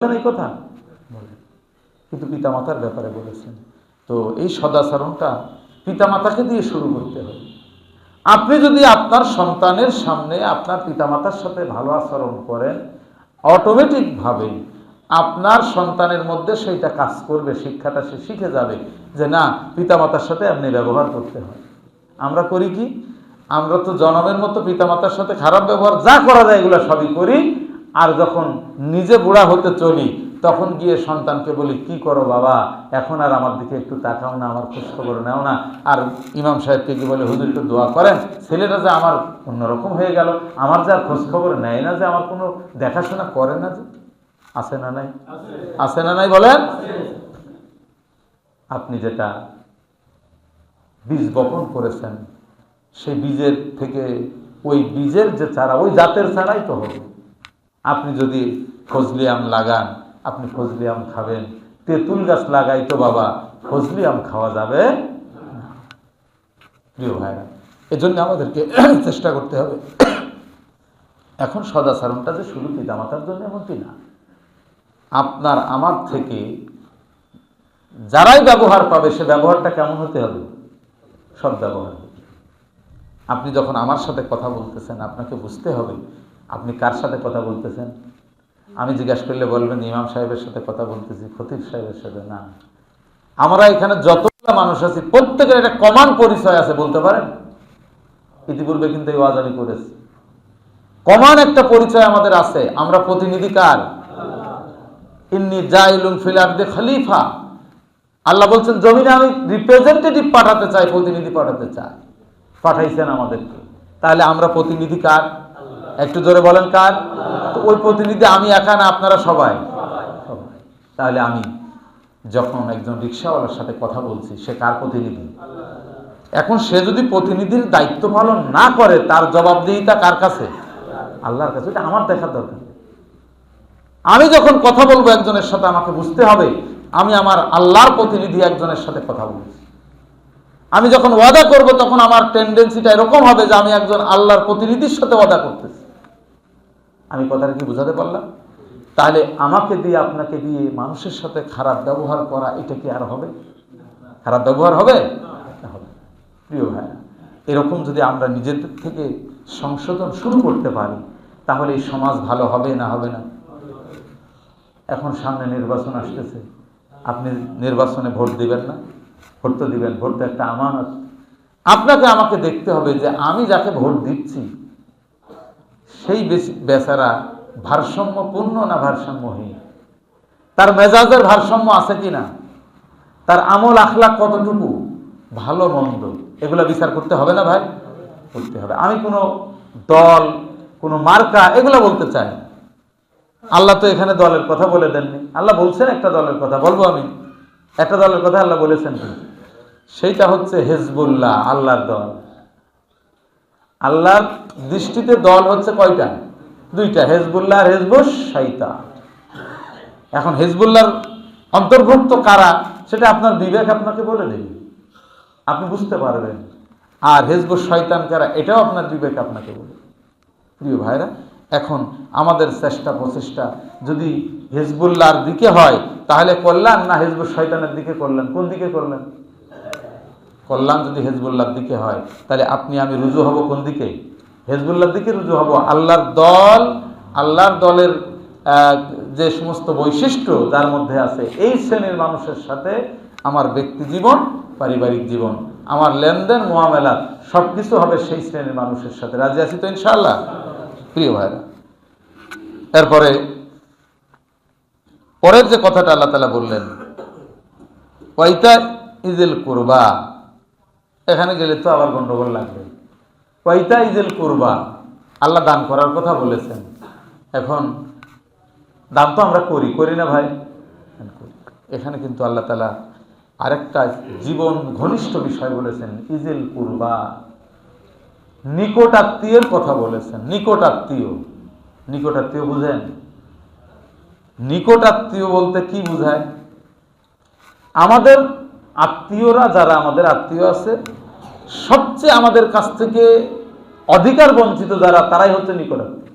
বলেছেন এই কথা? কিন্তু পিতামাতার ব্যাপারে বলেছেন। তো এই সদাচরণটা পিতামাতাকে দিয়ে শুরু করতে হবে আপনি যদি আপনার সন্তানের সামনে আপনার পিতামাতার সাথে ভালো আচরণ করেন অটোমেটিকভাবেই আপনার সন্তানের মধ্যে সেইটা কাজ করবে, শিক্ষাটা সে শিখে যাবে যে না, পিতামাতার সাথে আপনি ব্যবহার করতে হয়। আমরা করি কি? আমরা তো জনমের মতো পিতামাতার সাথে খারাপ ব্যবহার যা করা যায় এগুলো সবই করি। আর যখন নিজে বুড়া হতে চলি, তখন গিয়ে সন্তানকে বলি, কি করো বাবা? এখন আর আমার দিকে একটু তাকাও না, আমার খোঁজ খবর নেও না। আর ইমাম সাহেবকে কি বলে, হুজুর, একটু দোয়া করেন। ছেলেটা যে আমার অন্যরকম হয়ে গেল, আমার যে আর খোঁজ খবর নেয় না যে, আমার কোনো দেখাশোনা করে না যে। আছে না নাই? আছে না নাই বলেন? আপনি যেটা বীজ বপন করেছেন, সেই বীজের থেকে ওই বীজের যে চারা, ওই জাতের চারাই তো হবে। আপনি যদি ফজলি আম লাগান, আপনি ফজলি আম খাবেন। তেঁতুল গাছ লাগাই তো বাবা ফজলি আম খাওয়া যাবে প্রিয় ভাইরা, এজন্য আমাদেরকে চেষ্টা করতে হবে। এখন সদাচরণটা যে শুধু পিতামাতার জন্য এমনটি না, আপনার, আমার থেকে যারাই ব্যবহার পাবে, সে ব্যবহারটা কেমন হতে হবে? সব ব্যবহার আপনি যখন আমার সাথে কথা বলতেছেন, আপনাকে বুঝতে হবে আপনি কার সাথে কথা বলতেছেন? আমি জিজ্ঞাসা করলে বলবেন, ইমাম সাহেবের সাথে কথা বলতেছি, খতিব সাহেবের সাথে না। আমরা এখানে যতগুলো মানুষ আছি, প্রত্যেকের একটা কমান পরিচয় আছে, বলতে পারেন? ইতিপূর্বে কিন্তু এই ওয়াজ আমি করেছি। কমান একটা পরিচয় আমাদের আছে। আমরা প্রতিনিধি কার? ইন্নি জাইলুন ফিল খলিফা। আল্লাহ বলছেন, জমিনে আমি রিপ্রেজেন্টেটিভ পাঠাতে চাই, প্রতিনিধি পাঠাতে চাই। পাঠাইছেন আমাদেরকে। তাহলে আমরা প্রতিনিধি কার? একটু জোরে বলেন কার? তো ওই প্রতিনিধি আমি একা না, আপনারা সবাই? তাহলে আমি যখন একজন রিক্সাওয়ালার সাথে কথা বলছি, সে কার প্রতিনিধি? এখন সে যদি প্রতিনিধির দায়িত্ব পালন না করে, তার জবাবদিহিতা কার কাছে? আল্লাহর কাছে এটা আমার দেখার দরকার। আমি যখন কথা বলব একজনের সাথে, আমাকে বুঝতে হবে, আমি আমার আল্লাহর প্রতিনিধি একজনের সাথে কথা বলছি। আমি যখন ওয়াদা করব, তখন আমার টেন্ডেন্সিটা এরকম হবে যে আমি একজন আল্লাহর প্রতিনিধির সাথে ওয়াদা করতেছি। আমি কথাটা কি বোঝাতে পারলাম? তাহলে আমাকে দিয়ে আপনাকে দিয়ে মানুষের সাথে খারাপ ব্যবহার করা, এটা কি আর হবে? খারাপ ব্যবহার হবে? হবে। প্রিয় ভাই, এরকম যদি আমরা নিজেদের থেকে সংশোধন শুরু করতে পারি, তাহলে এই সমাজ ভালো হবে না হবে না? এখন সামনে নির্বাচন আসতেছে। আপনি নির্বাচনে ভোট দিবেন না? ভোট তো দিবেন, ভোট তো একটা আমানত। আপনাকে আমাকে দেখতে হবে যে আমি যাকে ভোট দিচ্ছি সেই বেচারা ভারসাম্যপূর্ণ না ভারসাম্যহীন? তার মেজাজের ভারসাম্য আছে কি না তার আমল আখলাক কতটুকু? ভালো, মন্দ। এগুলো বিচার করতে হবে না ভাই? করতে হবে। আমি কোনো দল, কোনো মার্কা এগুলো বলতে চাই আল্লাহ তো এখানে দলের কথা বলে দেননি। আল্লাহ বলছেন একটা দলের কথা, বলব আমি। একটা দলের কথা আল্লাহ বলেছেন সেইটা হচ্ছে হেজবুল্লাহ, আল্লাহর দল। আল্লাহর দৃষ্টিতে দল হচ্ছে কয়টা? দুইটা, হেজবুল্লাহ হেজবুস শাইতা এখন হেজবুল্লাহর অন্তর্ভুক্ত কারা, সেটা আপনার বিবেক আপনাকে বলে দেবে। আপনি বুঝতে পারবেন। আর হেজবুস শয়তান কারা, এটাও আপনার বিবেক আপনাকে বলে প্রিয় ভাইরা, এখন আমাদের চেষ্টা, প্রচেষ্টা যদি হেজবুল্লাহর দিকে হয়, তাহলে কল্যাণ না হেজবুল শয়তানের দিকে করলেন কোন দিকে করলেন কল্যাণ যদি হেজবুল্লাহর দিকে হয়, তাহলে আপনি, আমি রুজু হব কোন দিকে? হেজবুল্লাহর দিকে রুজু হব। আল্লাহর দল, আল্লাহর দলের যে সমস্ত বৈশিষ্ট্য যার মধ্যে আছে, এই শ্রেণির মানুষের সাথে আমার ব্যক্তি জীবন, পারিবারিক জীবন, আমার লেনদেন, মোয়ামেলা সব কিছু হবে সেই শ্রেণির মানুষের সাথে। রাজি আছি তো ইনশাআল্লাহ? প্রিয় ভাইরা, এরপরে পরের যে কথাটা আল্লাহ তালা বললেন, ওয়াইতা ইজেল কুরবা এখানে গেলে তো আবার গন্ডগোল লাগবে। ওয়াইতা ইজেল কুরবা আল্লাহ দান করার কথা বলেছেন। এখন দান তো আমরা করি করি না ভাই? এখানে কিন্তু আল্লাহ তালা আরেকটা জীবন ঘনিষ্ঠ বিষয় বলেছেন, ইজেল কুরবা নিকটাত্মীয়ের কথা বলেছেন, নিকটাত্মীয়। নিকটাত্মীয় বুঝেন? নিকটাত্মীয় বলতে কি বুঝায়? আমাদের আত্মীয়রা যারা আমাদের আত্মীয় আছে, সবচেয়ে আমাদের কাছ থেকে অধিকার বঞ্চিত যারা, তারাই হচ্ছে নিকটাত্মীয়